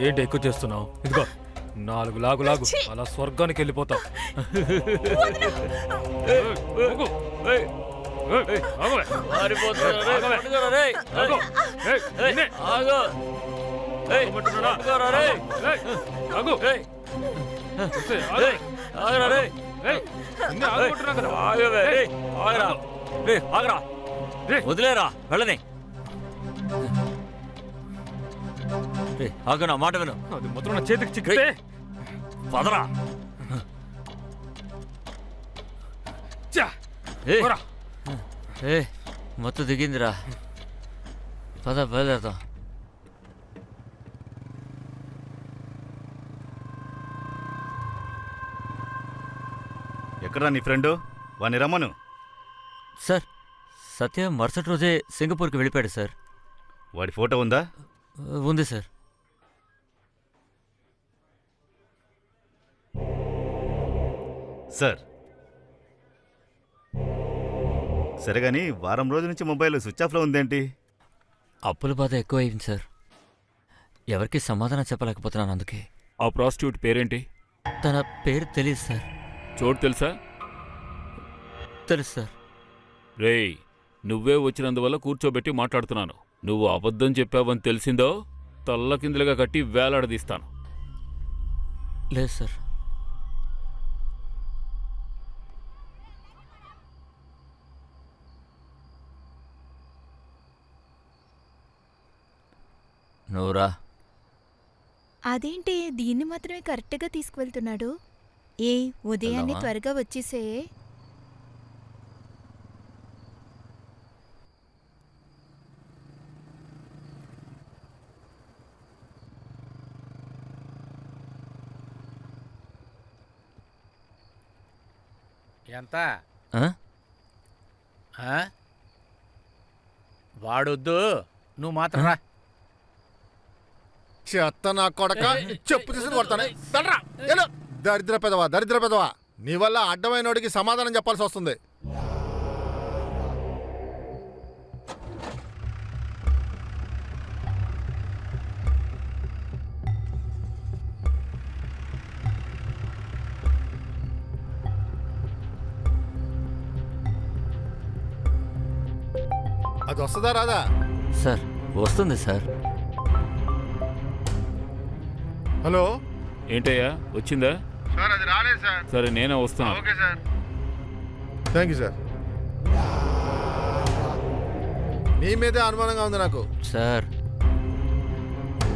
ఏంటి ఎక్కువ చేస్తున్నావు ఇదిగో నాలుగు లాగు లాగు అలా స్వర్గానికి వెళ్ళిపోతావు. వదిలేరా వెళ్ళని ఆగు నా మాట విను. అది మొత్తం నా చేతికి చిక్కితే? పదరా. చ్చా, ఏయ్, పోరా. ఏ మొత్తం దిగిందిరా. పద బయలుదేరదాం. ఎక్కడా నీ ఫ్రెండు? వాని రమ్మను. సార్ సత్య మరుసటి రోజే సింగపూర్కి వెళ్ళిపోయాడు సార్. వాడి ఫోటో ఉందా? ఉంది సార్. సార్. సరే కానీ వారం రోజుల నుంచి మొబైల్ స్విచ్ ఆఫ్లో ఉందేంటి? అప్పుల బాధ ఎక్కువైంది సార్. ఎవరికి సమాధానం చెప్పలేకపోతున్నాను అందుకే. ఆ ప్రాస్టిట్యూట్ పేరేంటి? తన పేరు తెలియదు సార్. చోటు తెలుసా? తెలుసు సార్. రేయ్ నువ్వే వచ్చినందువల్ల కూర్చోబెట్టి మాట్లాడుతున్నాను. నువ్వు అబద్ధం చెప్పావని తెలిసిందో తల్లకిందులుగా కట్టి వేలాడదీస్తాను. లేదు సార్. నువ్వురా అదేంటి దీన్ని మాత్రమే కరెక్ట్గా తీసుకువెళ్తున్నాడు ఏ ఉదయాన్నే వెళ్దామా? త్వరగా వచ్చేసే ఎంత ఆ? ఆ? వాడొద్దు నువ్వు మాత్రం రా చెత్త నా కొడక. చెప్పు తీసుకుని కొడతానే. దరిద్ర పెదవా దరిద్ర పెదవా. నీ వల్ల అడ్డమైనోడికి సమాధానం చెప్పాల్సి వస్తుంది. అది వస్తుందా రాదా? సార్ వస్తుంది సార్. హలో? ఏంటయ్యా వచ్చిందా? సార్ అది రాలేదు సార్. సరే నేనే వస్తున్నాను okay sir. Thank you sir. నీ మీదే అనుమానంగా ఉంది నాకు. సార్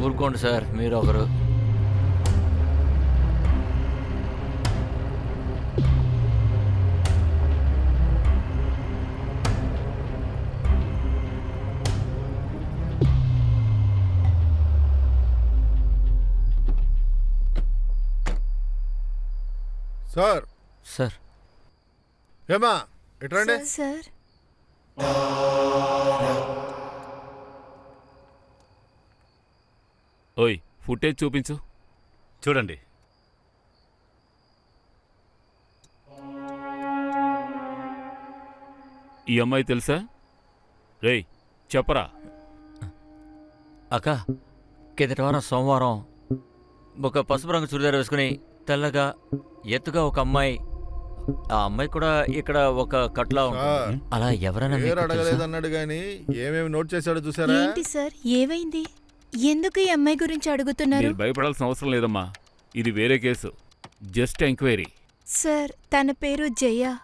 ఊరుకోండి సార్ మీరు ఒకరు సార్. సార్. ఏమా ఎట్రండి? సార్ ఓయ్ ఫుటేజ్ చూపించు. చూడండి. ఈ అమ్మాయి తెలుసా? రేయ్ చెప్పరా. అక్క కిందటి వారం సోమవారం ఒక పసుపు రంగు చుడిదార్ వేసుకుని తెల్లగా ఎత్తుగా ఒక అమ్మాయి ఆ అమ్మాయి కూడా ఇక్కడ ఒక కట్లా ఉంటుంది. అలా ఎవరైనా మీకు పేరు తెలుసా? గాని ఏమేమి నోట్ చేశాడో చూసారా ఏంటి సార్? ఏమైంది? ఎందుకు ఈ అమ్మాయి గురించి అడుగుతున్నారు? మీరు భయపడాల్సిన అవసరం లేదమ్మా. ఇది వేరే కేసు. Just enquiry. సార్ తన పేరు జయ.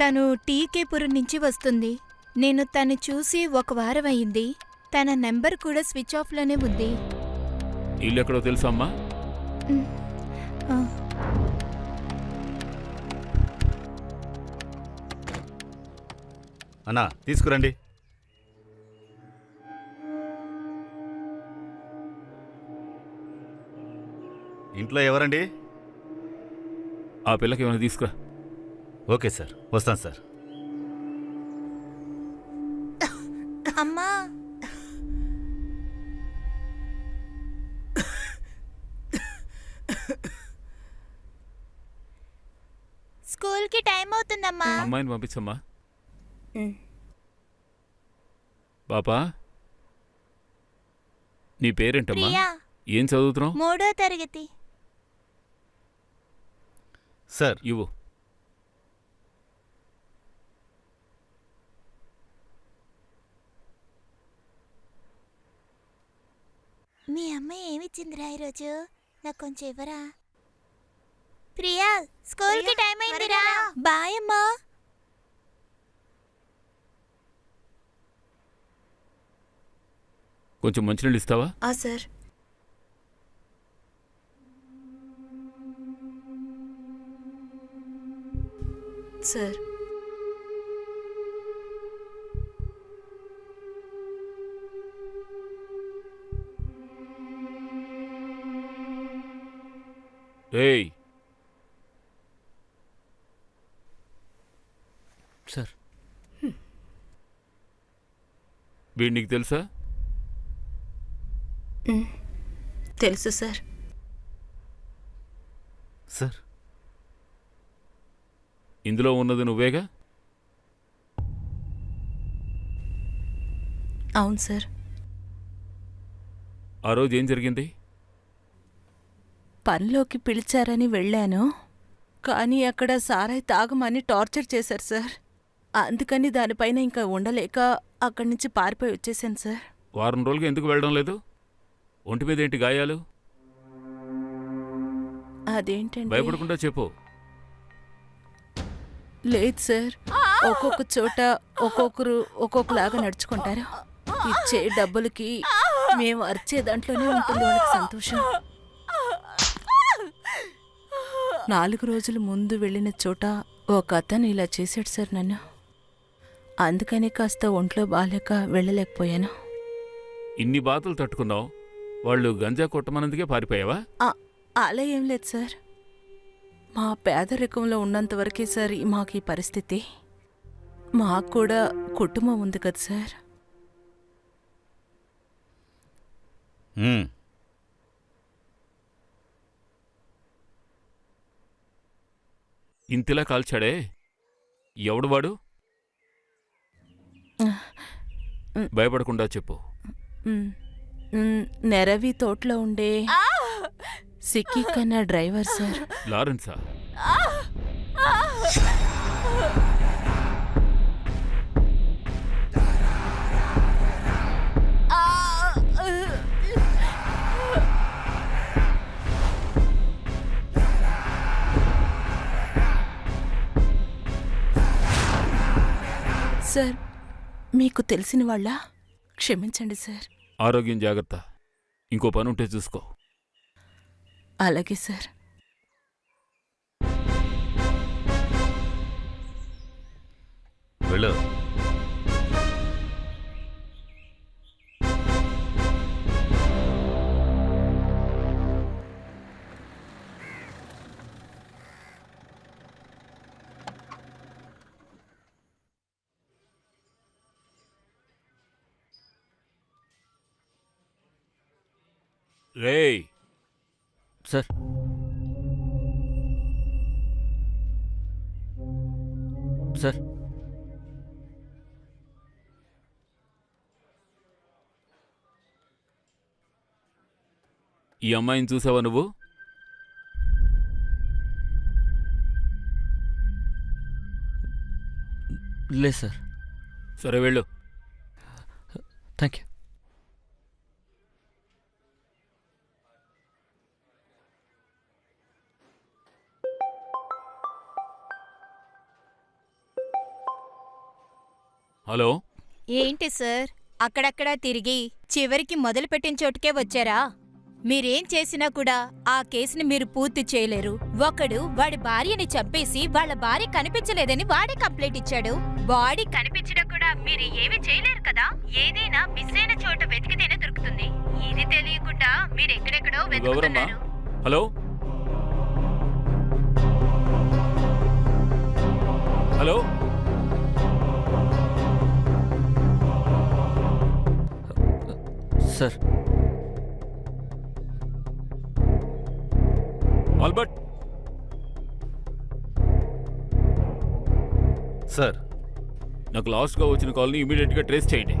తను టీకేపురం నుంచి వస్తుంది. నేను తను చూసి ఒక వారం అయింది. తన నెంబర్ కూడా స్విచ్ ఆఫ్లోనే ఉంది. ఇల్లు ఎక్కడో తెలుసా అమ్మా? అన్నా తీసుకురండి. ఇంట్లో ఎవరండి? ఆ పిల్లకి ఏమైనా తీసుకురా. ఓకే సార్ వస్తాను సార్. అమ్మా. అమ్మాయిని పంపించమ్మా. పాపా నీ పేరేంటమ్మా? ప్రియా. ఏం చదువుతున్నావు? మూడో తరగతి. సార్. ఇవ్వు. మీ అమ్మ ఏమిచ్చిందిరా ఈరోజు? నాకు కొంచెం ఇవ్వరా? ప్రియా స్కూల్కి టైం అయిందిరా. బాయ్ అమ్మా. కొంచెం మంచినీళ్ళు ఇస్తావా? ఆ సార్. సార్. ఏయ్ సార్. వీడు నీకు తెలుసా తెలుసు సార్. సార్. ఇందులో ఉన్నది నువ్వేగా? అవును సార్. ఆ రోజు ఏం జరిగింది? పనిలోకి పిలిచారని వెళ్ళాను. కానీ అక్కడ సారాయి తాగమని టార్చర్ చేశారు సార్. అందుకని దానిపైన ఇంకా ఉండలేక అక్కడి నుంచి పారిపోయి వచ్చేసాను సార్. వారం రోజులుగా ఎందుకు వెళ్ళడం లేదు? ఒంటి మీద ఏంటి గాయాలు? అదేంటండి? భయపడకుండా చెప్పు. లేదు సార్. ఒక్కొక్క చోట ఒక్కొక్కరు ఒక్కొక్కలాగా నడుచుకుంటారు. ఇచ్చే డబ్బులకి మేము అరిచే దాంట్లోనే ఉంటుంది వాళ్ళకి సంతోషం. నాలుగు రోజుల ముందు వెళ్ళిన చోట ఒక అతను ఇలా చేశాడు సార్ నన్ను. అందుకని కాస్త ఒంట్లో బాగాలేక వెళ్ళలేకపోయాను. ఇన్ని బాధలు తట్టుకున్నావు వాళ్ళు గంజా కొట్టమన్నందుకే పారిపోయావా? ఆ, అలా ఏం లేదు సార్. మా పేదరికంలో ఉన్నంత వరకే సార్ ఈ- మాకు ఈ పరిస్థితి. మాకు కూడా కుటుంబం ఉంది కదా సార్. ఇంతిలా కాల్చాడే? ఎవడు వాడు? భయపడకుండా చెప్పు. నెరవి తోటలో ఉండే సిక్కీ కన్నా డ్రైవర్ సార్. లారెన్సా సార్ మీకు తెలిసిన వాళ్ళ? క్షమించండి సార్. ఆరోగ్యం జాగ్రత్త. ఇంకో పని ఉంటే చూసుకో. అలాగే సార్. వెళ్ళు. రేయ్. సార్. సార్. ఈ అమ్మాయిని చూసావా నువ్వు? లేదు సార్. సరే వెళ్ళు. Thank you hello? ఏంటి సార్? అక్కడక్కడా తిరిగి చివరికి మొదలుపెట్టిన చోటుకే వచ్చారా? మీరేం చేసినా కూడా ఆ కేసుని మీరు పూర్తి చేయలేరు. ఒకడు వాడి భార్యని చంపేసి వాళ్ళ భార్య కనిపించలేదని వాడే కంప్లైంట్ ఇచ్చాడు. బాడీ కనిపించినా కూడా మీరు ఏమీ చేయలేరు కదా? ఏదైనా మిస్ అయిన చోట వెతికితేనే దొరుకుతుంది. ఇది తెలియకుండా మీరు ఎక్కడెక్కడో వెతుకుతున్నారు. Hello? Hello? Sir. Albert. Sir. నాకు లాస్ట్గా వచ్చిన కాల్ని ఇమీడియట్గా ట్రేస్ చేయండి.